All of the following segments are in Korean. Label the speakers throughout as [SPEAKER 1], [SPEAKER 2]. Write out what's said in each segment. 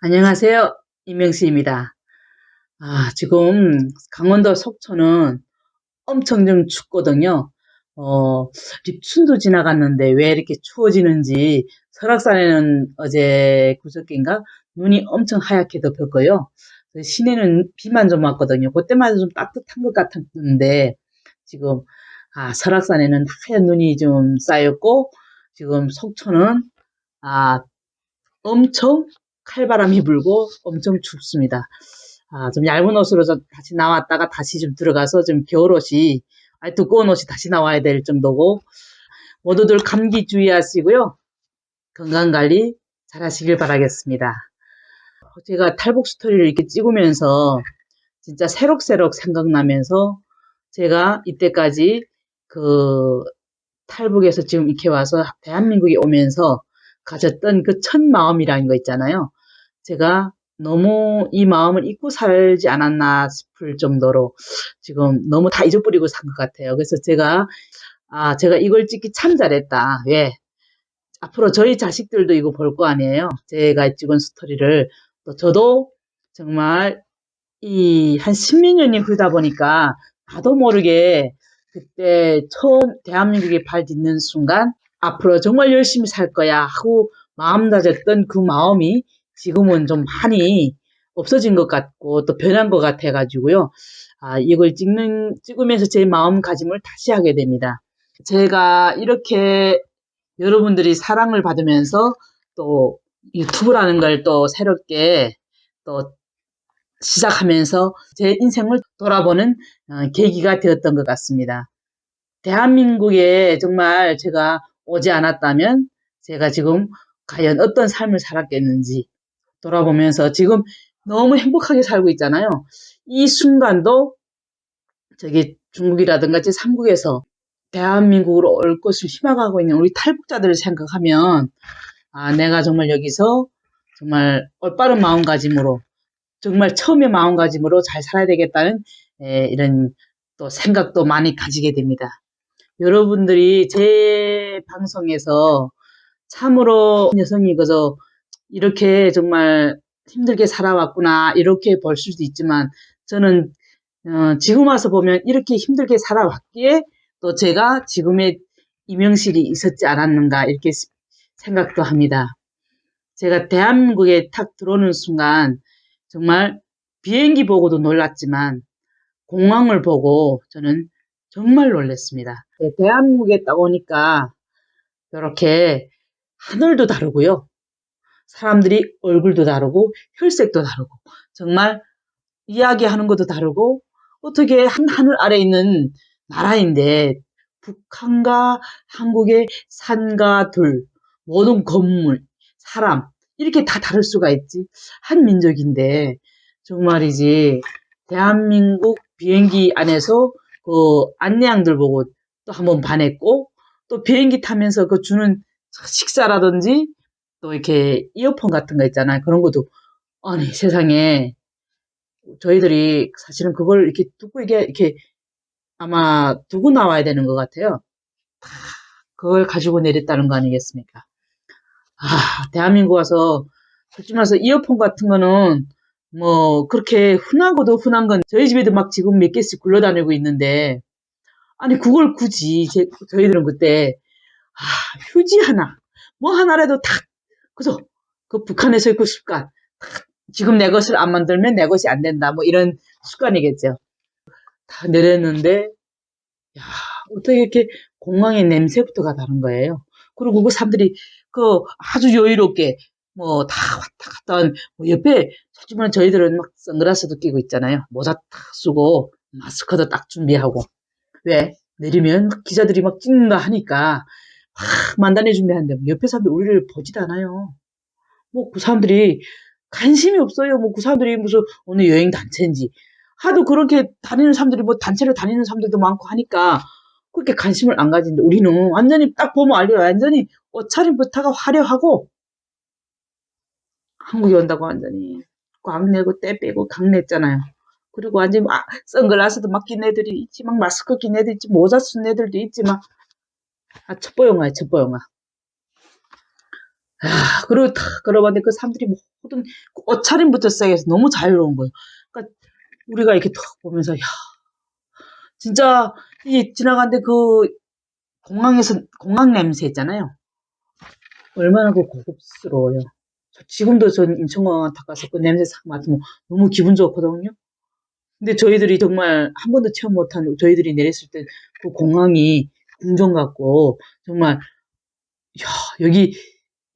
[SPEAKER 1] 안녕하세요. 이명수입니다. 아, 지금 강원도 속초는 엄청 좀 춥거든요. 어, 입춘도 지나갔는데 왜 이렇게 추워지는지 설악산에는 어제 그저께인가 눈이 엄청 하얗게 덮였고요. 그 시내는 비만 좀 왔거든요. 그때마다 좀 따뜻한 것 같았는데 지금 아, 설악산에는 하얀 눈이 좀 쌓였고 지금 속초는 아, 엄청 칼바람이 불고 엄청 춥습니다. 아, 좀 얇은 옷으로 좀 다시 나왔다가 다시 좀 들어가서 좀 겨울옷이, 아니, 두꺼운 옷이 다시 나와야 될 정도고, 모두들 감기 주의하시고요. 건강관리 잘 하시길 바라겠습니다. 제가 탈북 스토리를 이렇게 찍으면서 진짜 새록새록 생각나면서 제가 이때까지 그 탈북에서 지금 이렇게 와서 대한민국에 오면서 가졌던 그 첫 마음이라는 거 있잖아요. 제가 너무 이 마음을 잊고 살지 않았나 싶을 정도로 지금 너무 다 잊어버리고 산 것 같아요. 그래서 제가, 아, 제가 이걸 찍기 참 잘했다. 왜? 앞으로 저희 자식들도 이거 볼 거 아니에요. 제가 찍은 스토리를. 또 저도 정말 이한 십몇 년이 흐르다 보니까 나도 모르게 그때 처음 대한민국에 발 딛는 순간 앞으로 정말 열심히 살 거야 하고 마음 다졌던 그 마음이 지금은 좀 많이 없어진 것 같고 또 변한 것 같아 가지고요. 아, 이걸 찍는 찍으면서 제 마음가짐을 다시 하게 됩니다. 제가 이렇게 여러분들이 사랑을 받으면서 또 유튜브라는 걸 또 새롭게 또 시작하면서 제 인생을 돌아보는 어, 계기가 되었던 것 같습니다. 대한민국에 정말 제가 오지 않았다면 제가 지금 과연 어떤 삶을 살았겠는지 돌아보면서 지금 너무 행복하게 살고 있잖아요. 이 순간도 저기 중국이라든가 제3국에서 대한민국으로 올 것을 희망하고 있는 우리 탈북자들을 생각하면 아, 내가 정말 여기서 정말 올바른 마음가짐으로 정말 처음의 마음가짐으로 잘 살아야 되겠다는 에, 이런 또 생각도 많이 가지게 됩니다. 여러분들이 제 방송에서 참으로 여성이 그저 이렇게 정말 힘들게 살아왔구나 이렇게 볼 수도 있지만 저는 어, 지금 와서 보면 이렇게 힘들게 살아왔기에 또 제가 지금의 이명실이 있었지 않았는가 이렇게 생각도 합니다. 제가 대한민국에 탁 들어오는 순간 정말 비행기 보고도 놀랐지만 공항을 보고 저는 정말 놀랐습니다. 네, 대한민국에 딱 오니까 이렇게 하늘도 다르고요. 사람들이 얼굴도 다르고 혈색도 다르고 정말 이야기하는 것도 다르고 어떻게 한 하늘 아래 있는 나라인데 북한과 한국의 산과 들 모든 건물 사람 이렇게 다 다를 수가 있지 한 민족인데 정말이지 대한민국 비행기 안에서 그 안내양들 보고 또 한번 반했고 또 비행기 타면서 그 주는 식사라든지 또 이렇게 이어폰 같은 거 있잖아요. 그런 것도 아니 세상에 저희들이 사실은 그걸 이렇게 두고 이게 이렇게 아마 두고 나와야 되는 것 같아요. 그걸 가지고 내렸다는 거 아니겠습니까? 아, 대한민국 와서 솔직히 말해서 이어폰 같은 거는 뭐 그렇게 흔하고도 흔한 건 저희 집에도 막 지금 몇 개씩 굴러다니고 있는데 아니 그걸 굳이 제, 저희들은 그때 아, 휴지 하나 뭐 하나라도 탁 그죠 그 북한에서 그 습관 탁, 지금 내 것을 안 만들면 내 것이 안 된다 뭐 이런 습관이겠죠. 다 내렸는데 야 어떻게 이렇게 공항의 냄새부터가 다른 거예요 그리고 그 사람들이 그 아주 여유롭게 뭐 다 왔다 갔다 한, 뭐 옆에 솔직히 저희들은 막 선글라스도 끼고 있잖아요. 모자 딱 쓰고 마스크도 딱 준비하고 왜 내리면 막 기자들이 막 찍는다 하니까 막 만단에 준비하는데 뭐 옆에 사람들 우리를 보지도 않아요. 뭐 그 사람들이 관심이 없어요. 뭐 그 사람들이 무슨 어느 여행 단체인지 하도 그렇게 다니는 사람들이 뭐 단체로 다니는 사람들도 많고 하니까 그렇게 관심을 안 가지는데 우리는 완전히 딱 보면 알려 완전히 옷차림부터가 화려하고 한국에 온다고 완전히 꽉 내고 때 빼고 강 냈잖아요. 그리고 완전 막 선글라스도 막 낀 애들이 있지, 막 마스크 낀 애들 있지, 모자 쓴 애들도 있지, 막. 아, 첩보 영화야, 첩보 영화. 아, 그리고 탁 걸어봤는데 그 사람들이 모든 그 옷차림부터 시작해서 너무 자유로운 거예요. 그러니까 우리가 이렇게 탁 보면서, 야, 진짜, 이 지나가는데 그 공항에서, 공항 냄새 있잖아요. 얼마나 그 고급스러워요. 저 지금도 전 인천공항 탁 가서 그 냄새 싹 맡으면 너무 기분 좋거든요. 근데 저희들이 정말 한 번도 체험 못한 저희들이 내렸을 때 그 공항이 궁전 같고 정말 야 여기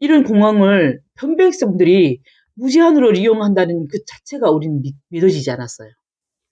[SPEAKER 1] 이런 공항을 편백성들이 무제한으로 이용한다는 그 자체가 우리는 믿, 믿어지지 않았어요.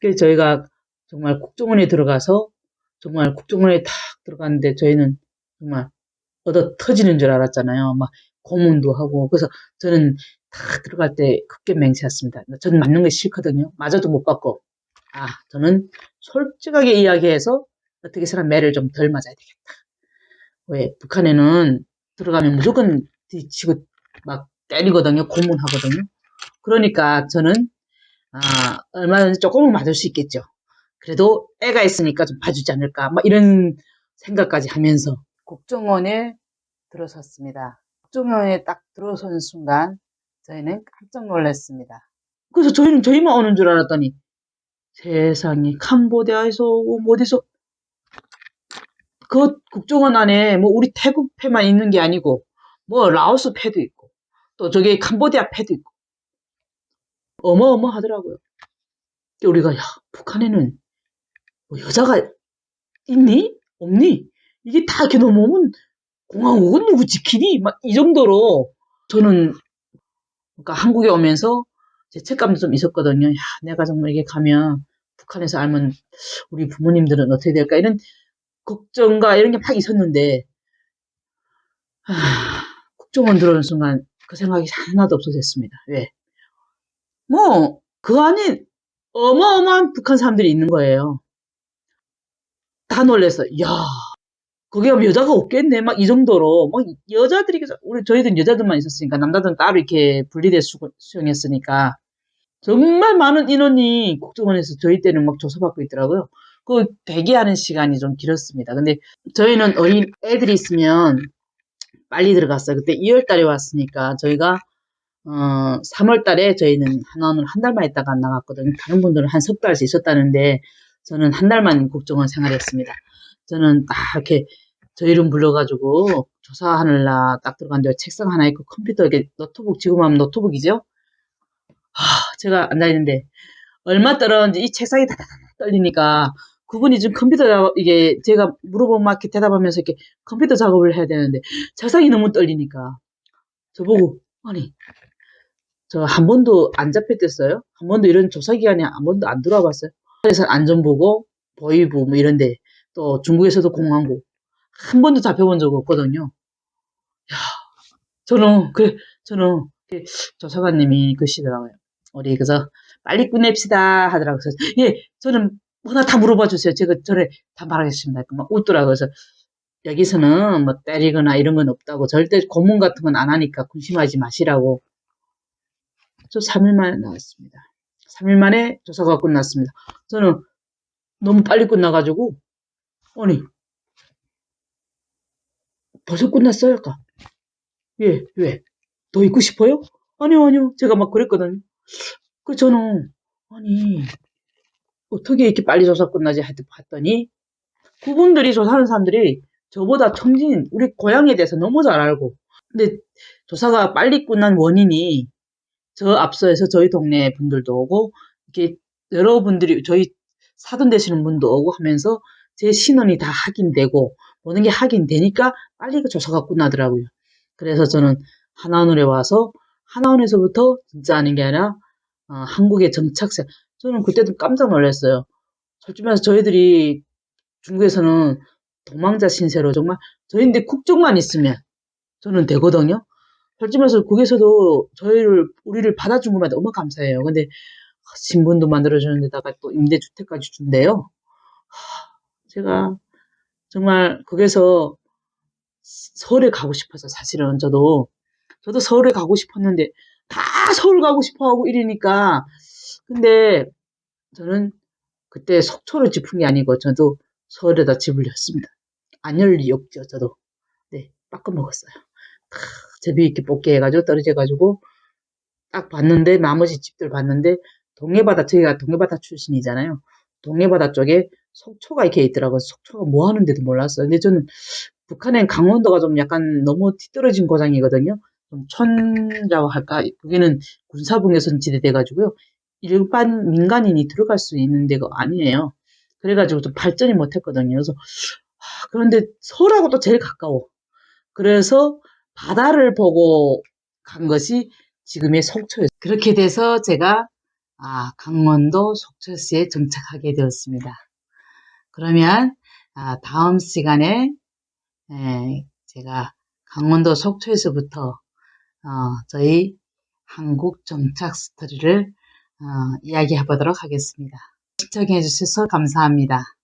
[SPEAKER 1] 그래서 저희가 정말 국정원에 들어가서 정말 국정원에 탁 들어갔는데 저희는 정말 얻어 터지는 줄 알았잖아요. 막 고문도 하고 그래서 저는 탁 들어갈 때 급견맹세했습니다. 저는 맞는 게 싫거든요. 맞아도 못 받고 아 저는 솔직하게 이야기해서 어떻게 사람 매를 좀 덜 맞아야 되겠다. 왜 북한에는 들어가면 무조건 뒤치고 막 때리거든요. 고문하거든요. 그러니까 저는 아 얼마 든지 조금은 맞을 수 있겠죠. 그래도 애가 있으니까 좀 봐주지 않을까. 막 이런 생각까지 하면서 국정원에 들어섰습니다. 국정원에 딱 들어선 순간 저희는 깜짝 놀랐습니다. 그래서 저희는 저희만 오는 줄 알았더니 세상에 캄보디아에서 오고 뭐 어디서 그 국정원 안에 뭐 우리 태국 패만 있는 게 아니고 뭐 라오스 패도 있고 또 저기 캄보디아 패도 있고 어마어마하더라고요. 우리가 야 북한에는 뭐 여자가 있니? 없니? 이게 다 이렇게 넘어오면 공항국은 누구 지키니? 막 이 정도로 저는 그러니까 한국에 오면서 제 책감도 좀 있었거든요. 야, 내가 정말 이게 가면 북한에서 알면 우리 부모님들은 어떻게 될까 이런 걱정과 이런 게막 있었는데 하, 국정원 들어오는 순간 그 생각이 하나도 없어졌습니다. 왜? 뭐 그 안에 어마어마한 북한 사람들이 있는 거예요. 다 놀랬어요. 야, 거기 가면 여자가 없겠네. 막 이 정도로. 막 여자들이, 우리 저희들은 여자들만 있었으니까, 남자들은 따로 이렇게 분리돼 수, 수용했으니까. 정말 많은 인원이 국정원에서 저희 때는 막 조사받고 있더라고요. 그 대기하는 시간이 좀 길었습니다. 근데 저희는 어린 애들이 있으면 빨리 들어갔어요. 그때 2월 달에 왔으니까 저희가 어, 3월 달에 저희는 한원을 한 달만 있다가 나갔거든요. 다른 분들은 한 석 달씩 있었다는데 저는 한 달만 국정원 생활했습니다. 저는 딱 이렇게 저 이름 불러가지고 조사하느라 딱 들어갔는데 책상 하나 있고 컴퓨터 이렇게 노트북 지금 하면 노트북이죠. 아, 제가 앉아 있는데 얼마 떨었는지 이 책상이 다다다 떨리니까 그분이 지금 컴퓨터 이게 제가 물어보면 막 이렇게 대답하면서 이렇게 컴퓨터 작업을 해야 되는데 책상이 너무 떨리니까 저보고 아니 저 한 번도 안 잡혔댔어요. 한 번도 이런 조사 기간에 한 번도 안 들어와 봤어요. 그래서 안전보고 보이부 뭐 이런데 또 중국에서도 공항고 한 번도 잡혀본 적 없거든요. 야, 저는 그 저는 그 조사관님이 그시더라고요. 우리 그래서 빨리 끝냅시다 하더라고요. 예, 저는 뭐나 다 물어봐 주세요. 제가 전에 다 말하겠습니다. 막 웃더라고요. 그래서 여기서는 뭐 때리거나 이런 건 없다고 절대 고문 같은 건 안 하니까 군심하지 마시라고 저 3일 만에 나왔습니다. 3일 만에 조사가 끝났습니다. 저는 너무 빨리 끝나가지고 아니 벌써 끝났어요? 아까 예, 왜? 더 있고 싶어요? 아니요, 아니요. 제가 막 그랬거든요. 그 저는 아니 어떻게 이렇게 빨리 조사 끝나지 하여튼 봤더니 그분들이 조사하는 사람들이 저보다 청진 우리 고향에 대해서 너무 잘 알고 근데 조사가 빨리 끝난 원인이 저 앞서에서 저희 동네 분들도 오고 이렇게 여러분들이 저희 사돈 되시는 분도 오고 하면서 제 신원이 다 확인되고 모든 게 확인되니까 빨리 그 조사가 끝나더라고요. 그래서 저는 하나원에 와서 하나원에서부터 진짜 아닌 게 아니라 어, 한국의 정착세 저는 그때도 깜짝 놀랐어요. 솔직히 말해서 저희들이 중국에서는 도망자 신세로 정말 저희인데 국적만 있으면 저는 되거든요. 말해서 거기서도 저희를 우리를 받아준 것만 너무 감사해요. 근데 신분도 만들어주는 데다가 또 임대주택까지 준대요. 제가 정말 거기서 서울에 가고 싶어서 사실은 저도 저도 서울에 가고 싶었는데 다 서울 가고 싶어 하고 이러니까 근데 저는 그때 속초로 짚은 게 아니고 저도 서울에다 집을 냈습니다. 안 열 리 없죠, 저도. 네, 빠끔 먹었어요. 이렇게 뽑게 해가지고 떨어져가지고 딱 봤는데 나머지 집들 봤는데 동해바다 저희가 동해바다 출신이잖아요. 동해바다 쪽에 속초가 이렇게 있더라고요. 속초가 뭐 하는데도 몰랐어요. 근데 저는 북한엔 강원도가 좀 약간 너무 뒤떨어진 고장이거든요. 좀 촌자고 할까? 거기는 군사분계선 지대 돼가지고요. 일반 민간인이 들어갈 수 있는 데가 아니에요. 그래가지고 좀 발전이 못했거든요. 그래서 아, 그런데 서울하고 또 제일 가까워. 그래서 바다를 보고 간 것이 지금의 속초였어요. 그렇게 돼서 제가 아, 강원도 속초시에 정착하게 되었습니다. 그러면 아, 다음 시간에 에, 제가 강원도 속초에서부터 어, 저희 한국 정착 스토리를 어, 이야기해 보도록 하겠습니다. 시청해 주셔서 감사합니다.